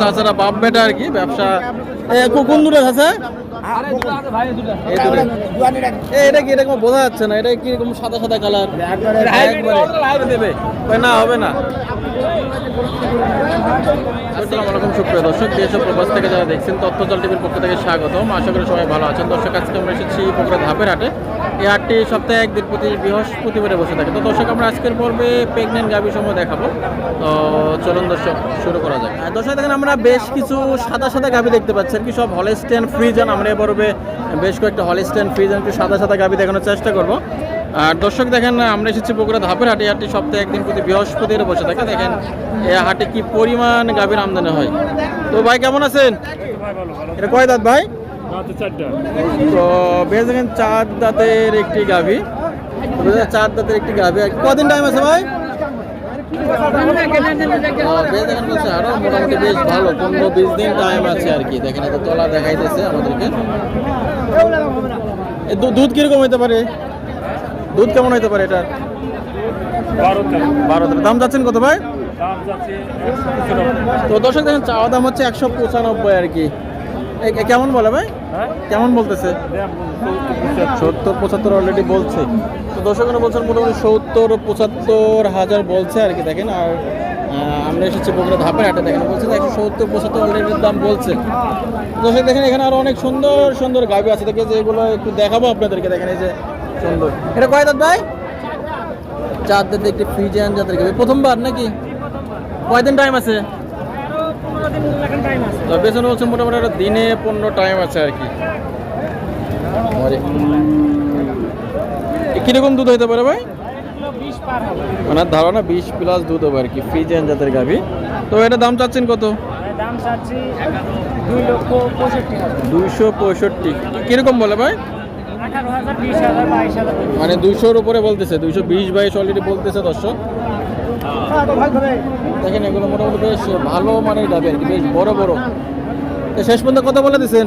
চাচারা বাপ বেটা আর কি ব্যবসা। কোন এটা কি এরকম বোঝা যাচ্ছে না এটা কি রকম সাদা সাদা কালার? দেবে না হবে না। আসসালামু আলাইকুম সুপ্রিয় দর্শক দেশ ও প্রবাস থেকে যারা দেখছেন তথ্যজল টিভির পক্ষ থেকে স্বাগতম। আশা করি সবাই ভালো আছেন। দর্শক আজকে আমরা এসেছি বগুড়া ধাপের হাটে। এই হাটটি সপ্তাহে একদিন প্রতি বৃহস্পতিবারে বসে থাকে। তো দর্শক আমরা আজকের পর্বে প্রেগনেন্ট গাভী সময় দেখাবো। তো চলুন দর্শক শুরু করা যাক। দর্শক দেখেন আমরা বেশ কিছু সাদা সাদা গাভী দেখতে পাচ্ছেন কি সব হলেস্টেন ফ্রিজন আমরা এই পর্বে বেশ কয়েকটা হলেস্টেন ফ্রিজন একটু সাদা সাদা গাভী দেখানোর চেষ্টা করব। আর দর্শক দেখেন আমরা এসেছি বগুড়া ধাপের হাটে হাটটি সপ্তাহে একদিন প্রতি বৃহস্পতিবার বসে থাকে। দেখেন এ হাটে কি পরিমাণ গাভীর আমদানি হয়। তো ভাই কেমন আছেন? এটা কয় দাঁত ভাই? তো বেশ দেখেন চার দাঁতের একটি গাভী। চার দাঁতের একটি গাভী। কদিন টাইম আছে ভাই? ও, দেখেন বলছে আরও মোটামুটি বেশ ভালো। পনেরো বিশ দিন টাইম আছে আর কি। দেখেন এত তলা দেখাইতেছে আমাদেরকে। দুধ কীরকম হইতে পারে? দুধ কেমন হইতে পারে এটা বারো দাম যাচ্ছেন কত ভাই? তো দর্শক দেখেন চাওয়া দাম হচ্ছে একশো পঁচানব্বই আর কি। কেমন বলে ভাই? কেমন বলতেছে? সত্তর পঁচাত্তর অলরেডি বলছে। তো দর্শকরা বলছেন মোটামুটি সত্তর পঁচাত্তর হাজার বলছে আর কি দেখেন। আর আমরা এসেছি বগুড়া ধাপের হাটে দেখেন বলছে একশো সত্তর পঁচাত্তর অলরেডি দাম বলছে। দর্শক দেখেন এখানে আরও অনেক সুন্দর সুন্দর গাভি আছে। দেখে যেগুলো একটু দেখাবো আপনাদেরকে দেখেন এই যে সুন্দর। এটা কয় দাঁত ভাই? চার দাঁত একটি ফ্রিজিয়ান জাতের গাভি প্রথমবার নাকি? কয়দিন টাইম আছে? পেছনে বলছে মোটামুটি একটা দিনে পনেরো টাইম আছে আর কি। কীরকম দুধ হইতে পারে ভাই? মানে ধারণা বিশ প্লাস দুধ হবে আর কি ফ্রিজিয়ান জাতের গাভি। তো এটা দাম চাচ্ছেন কত? দাম চাচ্ছি দুইশো পঁয়ষট্টি। কীরকম বলে ভাই? মানে দুইশোর উপরে বলতেছে দুইশো বিশ বাইশ অলরেডি বলতেছে দর্শক। দেখেন এগুলো মোটামুটি বেশ ভালো মানের গাভি আর কি বেশ বড় বড়। তো শেষ পর্যন্ত কত বলে দিচ্ছেন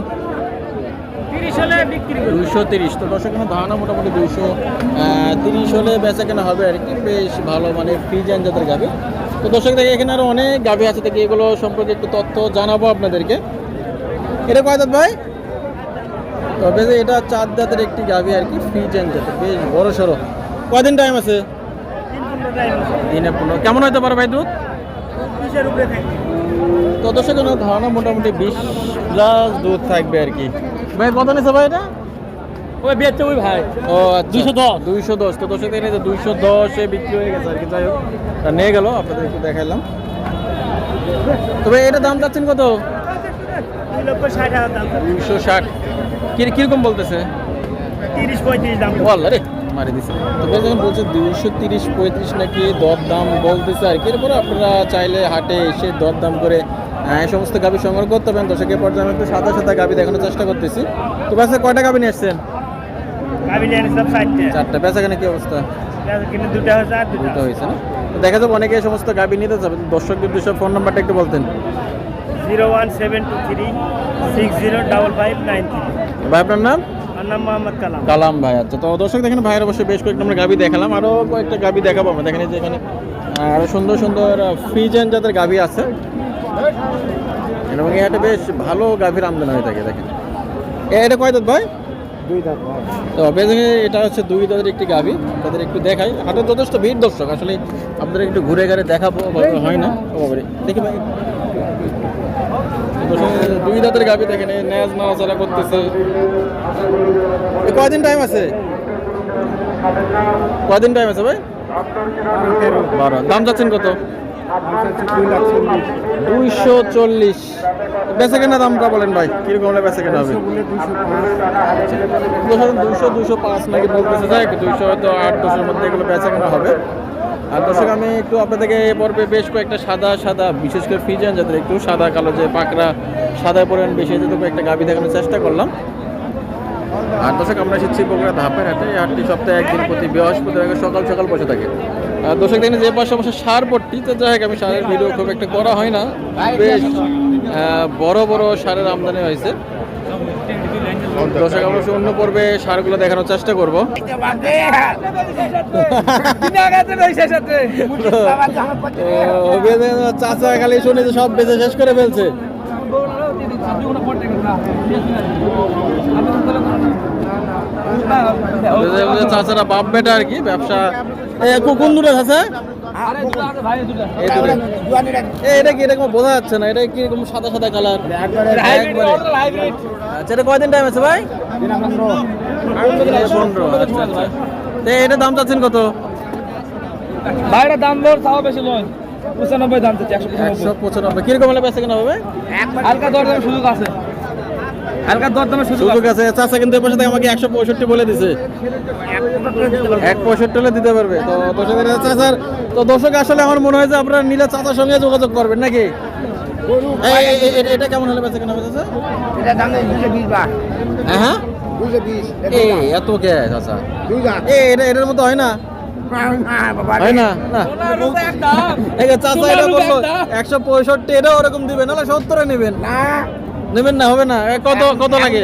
দুইশো তিরিশ। তো দর্শক এখানে ধারণা মোটামুটি দুইশো তিরিশ হলে বেচা কেনা হবে আর কি বেশ ভালো মানে ফ্রিজান জাতের গাভি তো দর্শক দেখে এখানে আরও অনেক গাভি আছে দেখি এগুলো সম্পর্কে একটু তথ্য জানাব আপনাদেরকে। এটা কয় দাঁত ভাই? তবে এটা চার দাঁতের একটি গাবি আর কি ফ্রিজান জাতের বেশ বড় সড়ো। কয়দিন টাইম আছে তিন পনেরো টাইম আছে দিনে পনেরো কেমন হতে পারে ভাই দুধ? তো দর্শক ধারণা মোটামুটি বিশ প্লাস দুধ থাকবে আর কি। ভাই কত নিছে ভাই এটা? ওই বেচছে ওই ভাই। ও দুইশো দশ। দুইশো দশ। তো দেখে দুইশো দশে বিক্রি হয়ে গেছে আর কি। যাই হোক তা নিয়ে গেল আপনাদের একটু দেখাইলাম। তবে এটা দাম চাচ্ছেন কত? দুইশো ষাট। কীরকম বলতেছে? তিরিশ পঁয়ত্রিশ দাম। বল রে। মারি দিছে। তবে যখন বলছে দুইশো তিরিশ পঁয়ত্রিশ নাকি দর দাম বলতেছে আর কি। এরপরে আপনারা চাইলে হাটে এসে দর দাম করে এই সমস্ত গাবি সংগ্রহ করতে পারেন। দর্শকের পর্যায়ে আমি একটু সাদা সাদা গাবি দেখানোর চেষ্টা করতেছি। তো বাসে কয়টা গাবি নিয়ে ষাটটা চারটা। বেচা কেন কি অবস্থা? দুটা হয়েছে না? দেখা যাবে অনেকে সমস্ত গাবি নিতে যাবে দর্শকদের দুশো ফোন নাম্বারটা একটু বলতেন। Zero one seven two three six zero double five nine three. ভাই আপনার নাম? কালাম। কালাম ভাই আচ্ছা। তো দর্শক দেখেন ভাইয়ের অবশ্যই বেশ কয়েকটা আমরা গাবি দেখালাম। আরও কয়েকটা গাবি দেখাবো আমরা। দেখেন যে এখানে আহ, আরও সুন্দর সুন্দর ফ্রিজেন জাতের গাবি আছে। এবং এটা বেশ ভালো গাভীর আমদানি হয়ে থাকে দেখেন। এ, এটা কয় দাঁত ভাই? তো এটা হচ্ছে দুই দাঁতের একটি গাভী তাদের একটু দেখাই। হাটে যথেষ্ট ভিড় দর্শক আসলে আপনাদের একটু ঘুরে ঘুরে দেখাবো হয় না। ও দেখি ভাই। দুই দাঁতের গাভী দেখেন ন্যাজ নাড়াচাড়া করতেছে। কয়দিন টাইম আছে? কয়দিন টাইম আছে ভাই? বারো। দাম যাচ্ছেন কত? দুইশো চল্লিশ। বেচে কেনা দামটা বলেন ভাই, কীরকম হলে বেচে কেনা হবে? দুশো দুশো পাঁচ নাকি বলতেছে, যাই দুইশো হয়তো আট দশের মধ্যে এগুলো বেচা কেনা হবে। আর দর্শক, আমি একটু আপনাদেরকে এ পর্বে বেশ কয়েকটা সাদা সাদা, বিশেষ করে ফিজান যাদের একটু সাদা, কালো যে পাকড়া সাদা পরিমাণ বেশি যেতে একটা গাভি দেখানোর চেষ্টা করলাম। আর দর্শক, আমরা এসেছি বগুড়া ধাপের এই হাটটি সপ্তাহে একদিন প্রতি বৃহস্পতিবার সকাল সকাল বসে থাকে। আর দর্শক, দেখেন যে পাশে পাশে সার পট্টি তো যাই হোক, আমি সারের ভিডিও খুব একটা করা হয় না। বেশ বড় বড় সারের আমদানি হয়েছে। দর্শক, আমরা অন্য পর্বে সারগুলো দেখানোর চেষ্টা করব। চাচা খালি শুনে যে সব বেঁচে শেষ করে ফেলছে। চাচারা বাপ বেটা আর কি ব্যবসা। কোন এ, এটা কি এরকম বোঝা যাচ্ছে না এটা কি এরকম সাদা সাদা কালার আচ্ছা এটা কয়দিন টাইম আছে ভাই? পনেরো আচ্ছা আচ্ছা। এটা দাম চাচ্ছেন কত? ভাইরা দাম দর তাও বেশি নয়। পঁচানব্বই দাম চাচ্ছি একশো পঁচানব্বই। কীরকম হলে বেচা কেনা হবে? হালকা দর দামের সুযোগ আছে। হালকা সুযোগ আছে। চাচা কিন্তু এর থেকে আমাকে একশো পঁয়ষট্টি বলে দিছে। এক পঁয়ষট্টি হলে দিতে পারবে। তো দর্শকের চাচার তো দর্শক আসলে আমার মনে হয় যে আপনারা নিলে চাচার সঙ্গে যোগাযোগ করবেন নাকি? এটা কেমন হলে বেচা কেনা এটা হ্যাঁ এত কে চাচা? এটা এটার মতো হয় না? হয় এটা একশো পঁয়ষট্টি এটাও ওরকম দিবেন নাহলে সত্তরে নেবেন। না নেবেন না হবে না। এ, কত কত লাগে?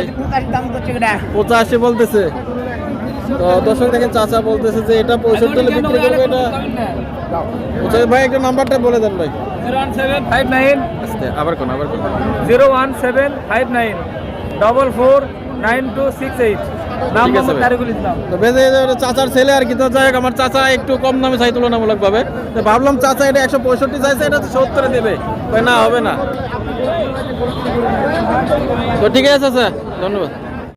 পঁচাশি বলতেছে। তো দর্শক দেখেন চাচা বলতেছে যে এটা পঁয়ষট্টি হলে বিক্রি করবে এটা পঁচাশি ভাই একটা নাম্বারটা বলে দেন ভাই। Zero one seven five nine. আস্তে আবার কোন আবার কোন। Zero one seven five nine. Double four nine two six eight. ঠিক আছে তো বেঁধে চাচার ছেলে আর কি তো যাই আমার চাচা একটু কম দামে চাই তুলনামূলক ভাবে তো ভাবলাম চাচা এটা একশো পঁয়ষট্টি চাইছে এটা তো সত্তরে দেবে। না হবে না। তো ঠিক আছে স্যার। ধন্যবাদ।